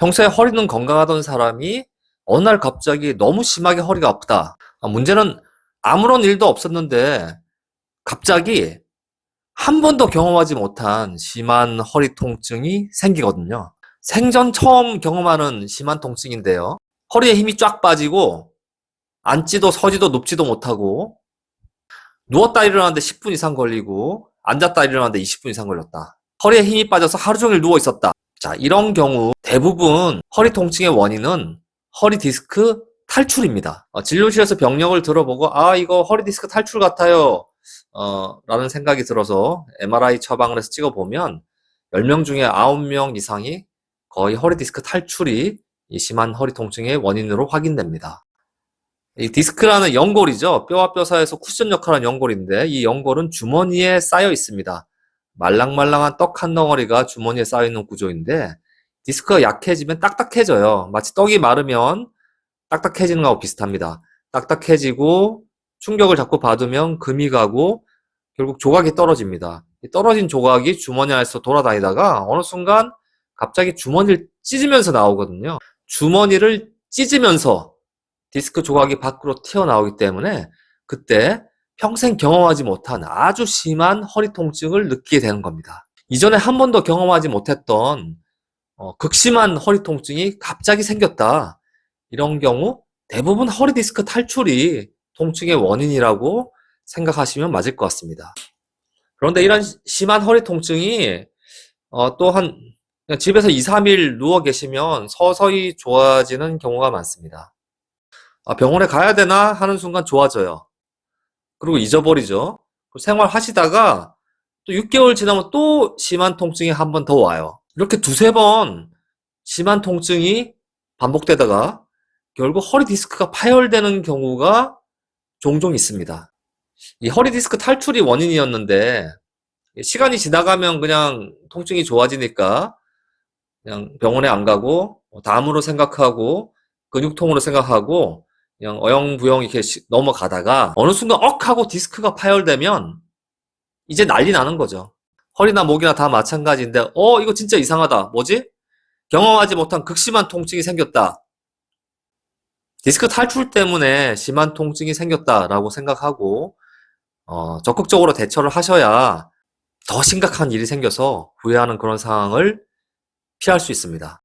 평소에 허리는 건강하던 사람이 어느 날 갑자기 너무 심하게 허리가 아프다. 아, 문제는 아무런 일도 없었는데 갑자기 한 번도 경험하지 못한 심한 허리 통증이 생기거든요. 생전 처음 경험하는 심한 통증인데요. 허리에 힘이 쫙 빠지고 앉지도 서지도 눕지도 못하고 누웠다 일어나는데 10분 이상 걸리고 앉았다 일어나는데 20분 이상 걸렸다. 허리에 힘이 빠져서 하루 종일 누워 있었다. 자, 이런 경우 대부분 허리 통증의 원인은 허리 디스크 탈출입니다. 어, 진료실에서 병력을 들어보고 아 이거 허리 디스크 탈출 같아요. 어, 라는 생각이 들어서 MRI 처방을 해서 찍어보면 10명 중에 9명 이상이 거의 허리 디스크 탈출이 이 심한 허리 통증의 원인으로 확인됩니다. 이 디스크라는 연골이죠. 뼈와 뼈 사이에서 쿠션 역할을 하는 연골인데 이 연골은 주머니에 쌓여 있습니다. 말랑말랑한 떡 한 덩어리가 주머니에 쌓여 있는 구조인데 디스크가 약해지면 딱딱해져요. 마치 떡이 마르면 딱딱해지는 거하고 비슷합니다. 딱딱해지고 충격을 자꾸 받으면 금이 가고 결국 조각이 떨어집니다. 이 떨어진 조각이 주머니 안에서 돌아다니다가 어느 순간 갑자기 주머니를 찢으면서 나오거든요. 주머니를 찢으면서 디스크 조각이 밖으로 튀어나오기 때문에 그때 평생 경험하지 못한 아주 심한 허리 통증을 느끼게 되는 겁니다. 이전에 한 번도 경험하지 못했던 어, 극심한 허리 통증이 갑자기 생겼다. 이런 경우 대부분 허리 디스크 탈출이 통증의 원인이라고 생각하시면 맞을 것 같습니다. 그런데 이런 시- 심한 허리 통증이 어, 또한 집에서 2, 3일 누워 계시면 서서히 좋아지는 경우가 많습니다. 아, 병원에 가야 되나 하는 순간 좋아져요. 그리고 잊어버리죠. 생활하시다가 또 6개월 지나면 또 심한 통증이 한 번 더 와요. 이렇게 두세 번 심한 통증이 반복되다가 결국 허리 디스크가 파열되는 경우가 종종 있습니다. 이 허리 디스크 탈출이 원인이었는데 시간이 지나가면 그냥 통증이 좋아지니까 그냥 병원에 안 가고 뭐 담으로 생각하고 근육통으로 생각하고 그냥 어영부영 이렇게 시- 넘어가다가 어느 순간 억 하고 디스크가 파열되면 이제 난리 나는 거죠. 허리나 목이나 다 마찬가지인데 어 이거 진짜 이상하다. 뭐지? 경험하지 못한 극심한 통증이 생겼다. 디스크 탈출 때문에 심한 통증이 생겼다라고 생각하고 어, 적극적으로 대처를 하셔야 더 심각한 일이 생겨서 후회하는 그런 상황을 피할 수 있습니다.